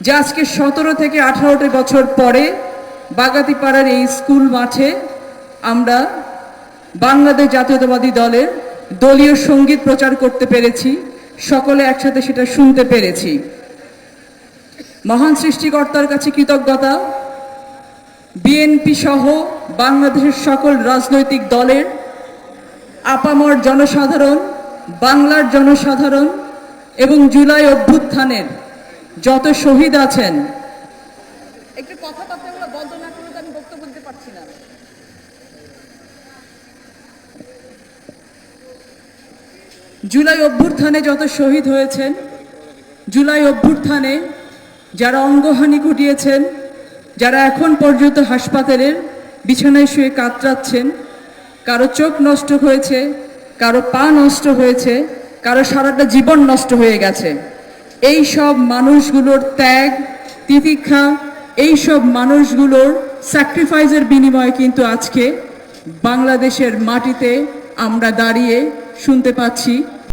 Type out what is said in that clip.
যে আজকে সতেরো থেকে আঠারোটি বছর পরে বাগাতিপাড়ার এই স্কুল মাঠে আমরা বাংলাদেশ জাতীয়তাবাদী দলের দলীয় সংগীত প্রচার করতে পেরেছি। সকলে একসাথে সেটা শুনতে পেরেছি। মহান সৃষ্টিকর্তার কাছে কৃতজ্ঞতা। বিএনপি সহ বাংলাদেশের সকল রাজনৈতিক দলের, আপামর জনসাধারণ, বাংলার জনসাধারণ এবং জুলাই অভ্যুত্থানের যত শহীদ আছেন। একটু বন্ধ না করলে তো আমি বক্তব্য দিতে পারছি না। জুলাই অভ্যুত্থানে যত শহীদ হয়েছেন জুলাই অভ্যুত্থানে যারা অঙ্গহানি ঘটিয়েছেন যারা এখন পর্যন্ত হাসপাতালের বিছানায় শুয়ে কাতরাচ্ছেন কারও চোখ নষ্ট হয়েছে কারও পা নষ্ট হয়েছে কারও সারাটা জীবন নষ্ট হয়ে গেছে। এই সব মানুষগুলোর ত্যাগ, তিতিক্ষা এই সব মানুষগুলোর স্যাক্রিফাইসের বিনিময়ে কিন্তু আজকে বাংলাদেশের মাটিতে আমরা দাঁড়িয়ে শুনতে পাচ্ছি